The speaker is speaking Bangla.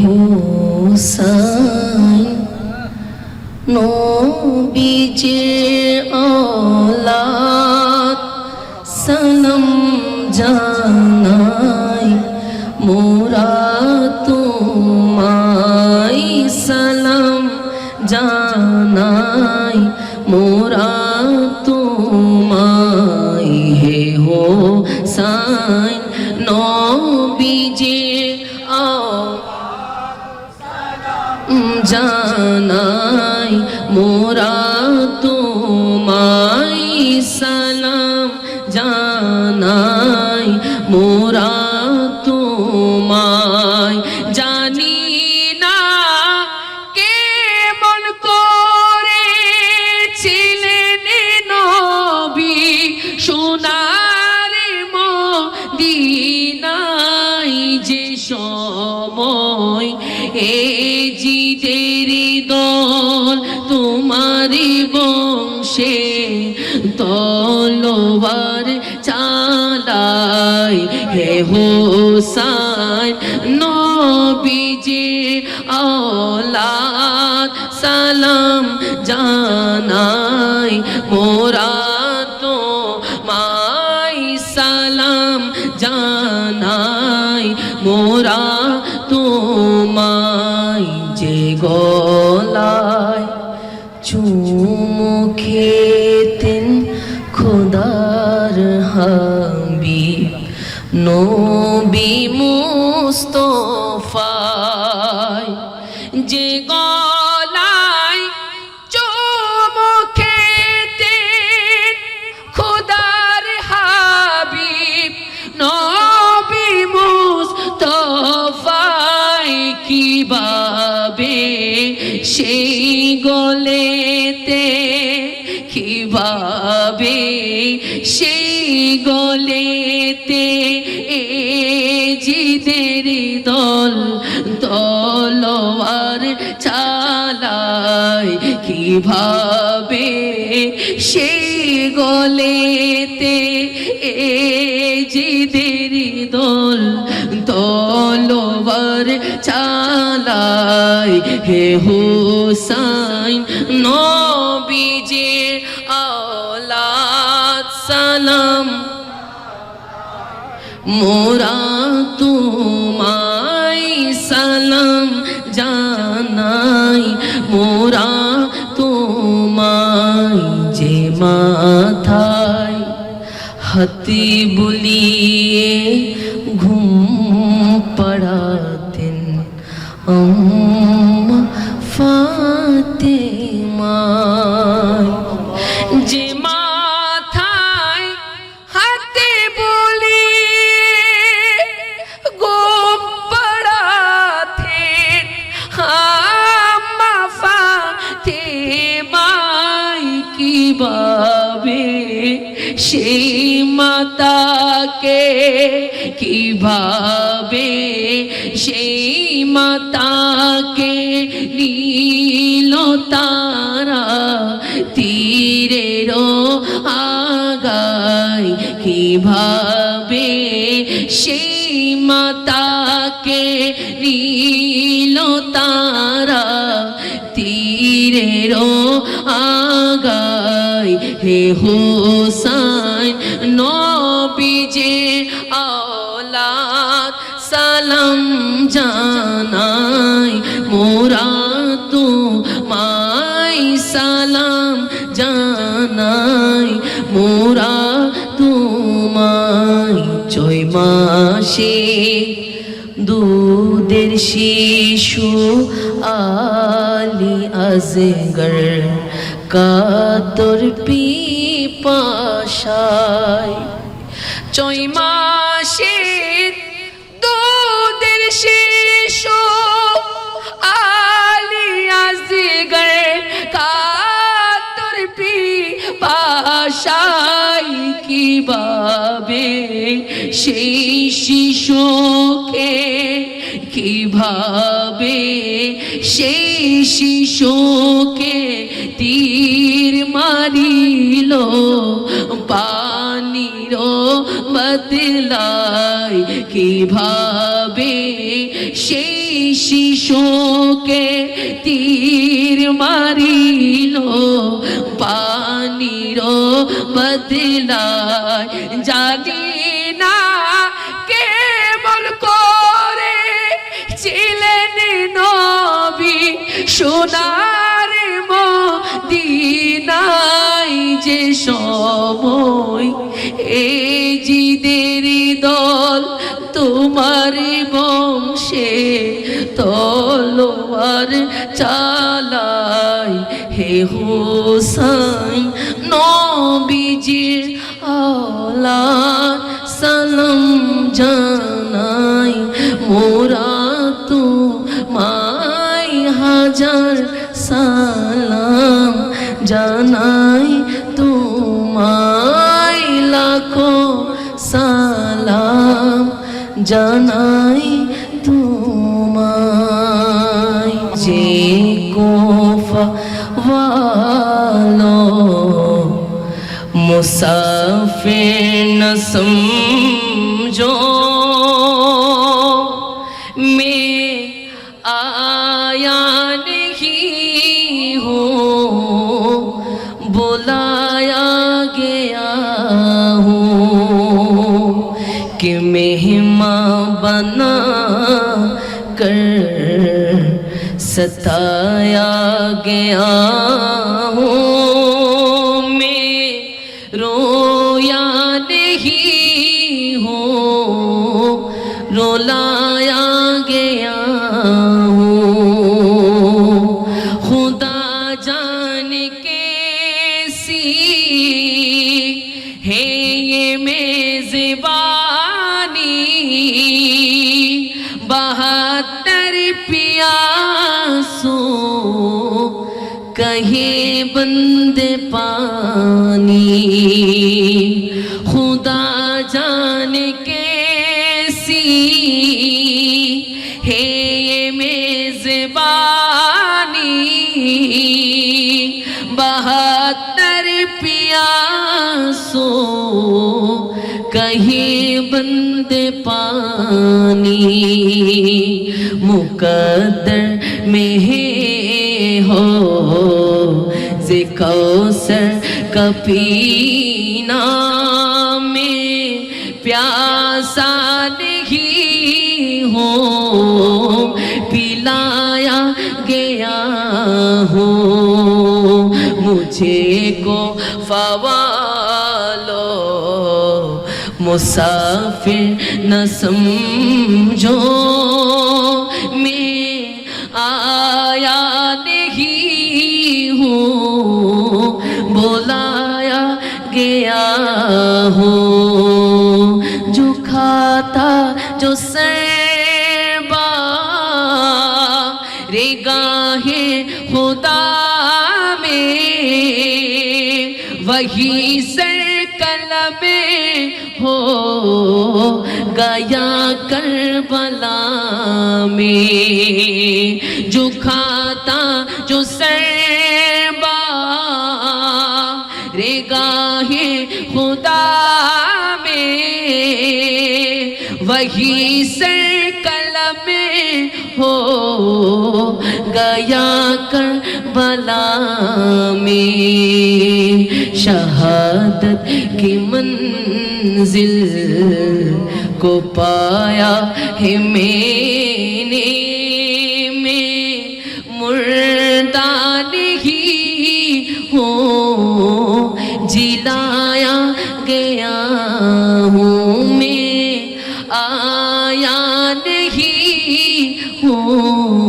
হোসাইন নবীজে আলাদ সালাম জানাই মোরা তোমায় সালাম জানাই মোরা তোমায় হে হো সাইন জানাই মোরা তোমায় সালাম, জানাই মোরা তোমায়। জানি না কেমন করে ছিলেন নবী, সোনার মদিনাই যে সময় এ জিদের দল তোমারি বংশে তলোয়ার চালাই হে হোসাইন নবীজে আওলাদ সালাম জানাই মোরা চুমু তিন খোদার হাবি নবী মুস্তফায় কীভাবে সেই গলেতে এ জিদের দল, তলোয়ার চালায় কীভাবে সেই গলেতে এ জিদের দল, তলোয়ার চালায়। হে হুসাইন নবীজে আওলাদ সালাম। মোরা তোমায় সালাম জানাই মোরা তোমায় যে মাথায় হাতি বুলিয়ে ঘুম কীভাবে সেই মাতাকে নীল তারা? তীরের আগায় কীভাবে সেই মাতাকে নীল তারা? তীরের আগায় হে হোসাইন সালাম জানাই, মোরা তো মাই সালাম জানাই, মোরা তোমায় ছয় মাসে দুধের শিশু আলি আজগর কাতর পিপাশায় ছয় পিপাশায় কীভাবে সেই শিশুকে কীভাবে সেই শিশুকে তীর মারিল পানির বদলায় কীভাবে সেই শিশুকে তীর মারিল বদলায় জানি না কেমন করে ছিলেন নবী সোনার মদিনায় যে সময় এই দল তোমার বংশে তলোয়ার চালাই হে হোসাইন। আলা সালাম জানাই। মোরা তো মাই হাজার সালাম জানাই। তোমায় লাখো সালাম জানাই তোমায়। যে কোফা वालो مسافر نہ سمجھو۔ میں آیا نہیں ہوں، بلایا گیا ہوں کہ مہماں بنا کر ستایا گیا بلایا گیا ہوں۔ خدا جان کے سی ہے یہ میزبانی؟ بہتر پیاسوں کہیں بند پانی۔ بہتر پیاسوں کہیں بند پانی مقدر میں ہو زکو سر کپینا میں پیاسانے मुझे को फवालो मुसाफिर न समझो मैं आया नहीं हूँ बुलाया गया हूँ जो खाता जो सरबा रे गाहे खुदा وہی سر کلب ہو گیا کربلا میں۔ جو کھاتا، جو سر با خدا میں۔ وہی سر کلب ہو گیا کربلا میں۔ शहादत की मंजिल को पाया है मैंने में मुर्दा नहीं हो जिलाया गया हूँ मैं आया नहीं हूँ